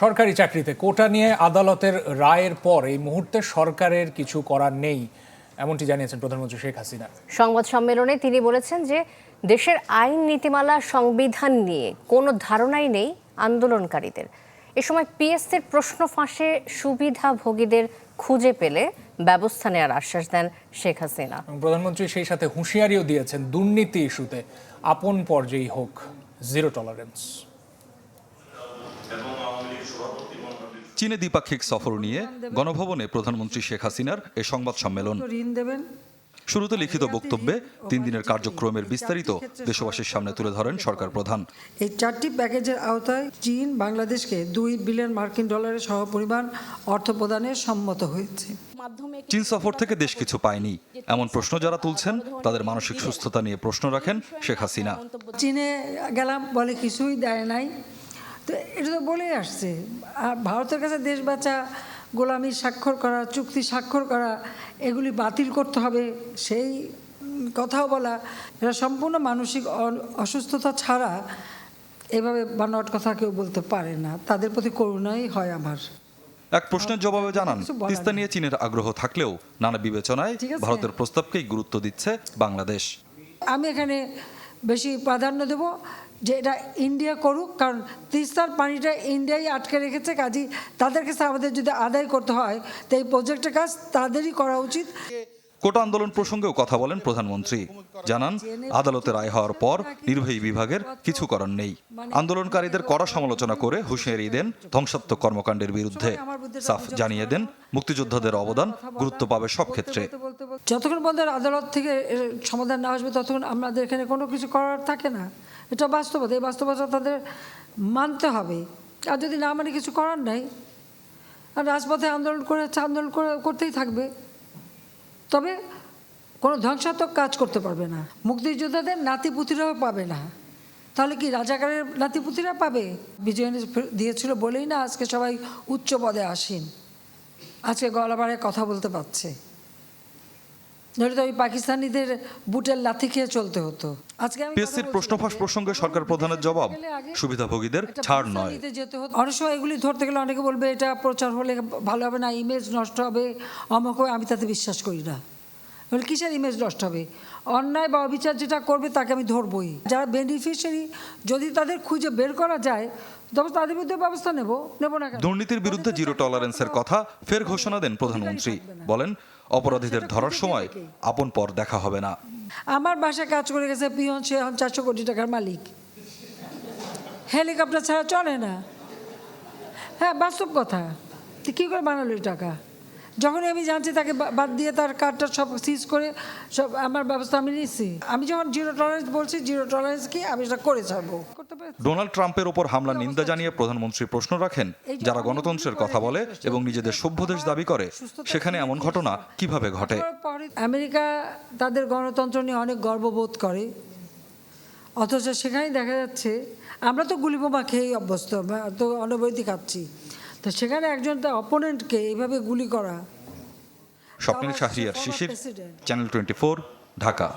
সরকারি চাকরিতে। কোটা নিয়ে আদালতের রায়ের পর এই মুহূর্তে সরকারের কিছু করার নেই এমনটি জানিয়েছেন প্রধানমন্ত্রী শেখ হাসিনা। সংবাদ সম্মেলনে তিনি বলেছেন যে দেশের আইন নীতিমালা সংবিধান নিয়ে কোনো ধারণাই নেই আন্দোলনকারীদের। এ সময় পিএসসির প্রশ্ন ফাঁসে সুবিধাভোগীদের খুঁজে পেলে ব্যবস্থা নেওয়ার আশ্বাস দেন শেখ হাসিনা। প্রধানমন্ত্রী সেই সাথে হুঁশিয়ারিও দিয়েছেন দুর্নীতি ইস্যুতে আপন পর্যায়েই হোক জিরো টলারেন্স। চীনে দ্বিপাক্ষিক সফর নিয়ে গণভবনে প্রধানমন্ত্রী শেখ হাসিনার এ সংবাদ সম্মেলন। শুরুতে লিখিত বক্তব্যে তিন দিনের কার্যক্রমের বিস্তারিত দেশবাসীর সামনে তুলে ধরেন সরকার প্রধান। এই চারটি প্যাকেজের আওতায় চীন বাংলাদেশকে দুই বিলিয়ন মার্কিন ডলারের সহপরিমাণ অর্থ প্রদানে সম্মত হয়েছে। চীন সফর থেকে দেশ কিছু পায়নি। এমন প্রশ্ন যারা তুলছেন তাদের মানসিক সুস্থতা নিয়ে প্রশ্ন রাখেন শেখ হাসিনা। চীনে গেলাম বলে কিছুই দেয় নাই। তো এটা তো বলেই আসছে। আর ভারতের কাছে দেশ বাঁচা গোলামি স্বাক্ষর করা চুক্তি স্বাক্ষর করা এগুলি বাতিল করতে হবে সেই কথাও বলা। এরা সম্পূর্ণ মানসিক অসুস্থতা ছাড়া এভাবে বানোয়াট কথা কেউ বলতে পারে না। তাদের প্রতি করুণাই হয় আমার। এক প্রশ্নের জবাবে জানান তিস্তা নিয়ে চীনের আগ্রহ থাকলেও নানা বিবেচনায়। ভারতের প্রস্তাবকেই গুরুত্ব দিচ্ছে বাংলাদেশ। আমি এখানে বেশি প্রাধান্য দেব। যে এটা ইন্ডিয়া করুক কারণ তিস্তার পানিটা ইন্ডিয়াই আটকে রেখেছে কাজী তাদের কাছে আমাদের যদি আদায় করতে হয় তো এই প্রজেক্টের কাজ তাদেরই করা উচিত। কোটা আন্দোলন প্রসঙ্গেও কথা বলেন প্রধানমন্ত্রী। জানান আদালতে রায় হওয়ার পর নির্বাহী বিভাগের কিছু করার নেই। আন্দোলনকারীদের কড়া সমালোচনা করে হুঁশিয়ারি দেন ধ্বংসাত্মক কর্মকাণ্ডের বিরুদ্ধে। সাফ জানিয়ে দেন মুক্তিযোদ্ধাদের অবদান গুরুত্ব পাবে সব ক্ষেত্রে। যতক্ষণ পর্যন্ত আদালত থেকে সমাধান না আসবে ততক্ষণ আমাদের এখানে কোনো কিছু করার থাকে না। এটা বাস্তবতা, এই বাস্তবতা তাদের মানতে হবে। আর যদি না মানে কিছু করার নাই, আর রাজপথে আন্দোলন করে আন্দোলন করে, করতেই থাকবে, তবে কোনো ধ্বংসাত্মক কাজ করতে পারবে না। মুক্তিযোদ্ধাদের নাতিপুতিরাও পাবে না। তাহলে কি রাজাকারের নাতিপুতিরা পাবে? বিজয় দিয়েছিল বলেই না আজকে সবাই উচ্চ পদে আসেন। আজকে গলা কথা বলতে পারছে। নইলে তো ওই পাকিস্তানিদের বুটের লাথি খেয়ে চলতে হতো। আজকে পিএসসির বলছি প্রশ্ন ফাঁস প্রসঙ্গে সরকার প্রধানের জবাব সুবিধাভোগীদের ছাড় নয়। যেতে হতো। অনেক সময় এগুলি ধরতে গেলে অনেকে বলবে এটা প্রচার হলে ভালো হবে না ইমেজ নষ্ট হবে অমক হবে। আমি তাতে বিশ্বাস করি না। বলে কিসের ইমেজ নষ্ট হবে? অন্যায় বা অবিচার যেটা করবে তাকে আমি ধরবই। যারা বেনিফিশিয়ারি যদি তাদের খুঁজে বের করা যায় তবে তাদের বিরুদ্ধে ব্যবস্থা নেব। নেব না দুর্নীতির বিরুদ্ধে জিরো টলারেন্সের কথা ফের ঘোষণা দেন প্রধানমন্ত্রী। বলেন অপরাধীদের ধরার সময় আপন পর দেখা হবে না। আমার বাসায় কাজ করে গেছে পিয়ন সে এখন চারশো কোটি টাকার মালিক। হেলিকপ্টার ছাড়া চলে না। হ্যাঁ বাস্তব কথা। কী করে বানালো টাকা? যখনই আমি জানছি তাকে বাদ দিয়ে তার কার্ডটা সব সিজ করে সব আমার ব্যবস্থা আমি নিচ্ছি আমি যখন জিরো টলারেন্স বলছি জিরো টলারেন্স কি আমি সেটা করে ছাড়বো। ডোনাল্ড ট্রাম্পের ওপর হামলার নিন্দা জানিয়ে প্রধানমন্ত্রী প্রশ্ন রাখেন যারা গণতন্ত্রের কথা বলে এবং নিজেদের সভ্য দেশ দাবি করে সেখানে এমন ঘটনা কীভাবে ঘটে? আমেরিকা তাদের গণতন্ত্র নিয়ে অনেক গর্ববোধ করে। অথচ সেখানেই দেখা যাচ্ছে আমরা তো গুলিবোমা খেয়েই অভ্যস্ত তো অনবরতি খাচ্ছি তো সেখানে একজন তার অপোনেন্টকে এইভাবে গুলি করা। Swapnil Shahriar Shishir channel twenty Dhaka.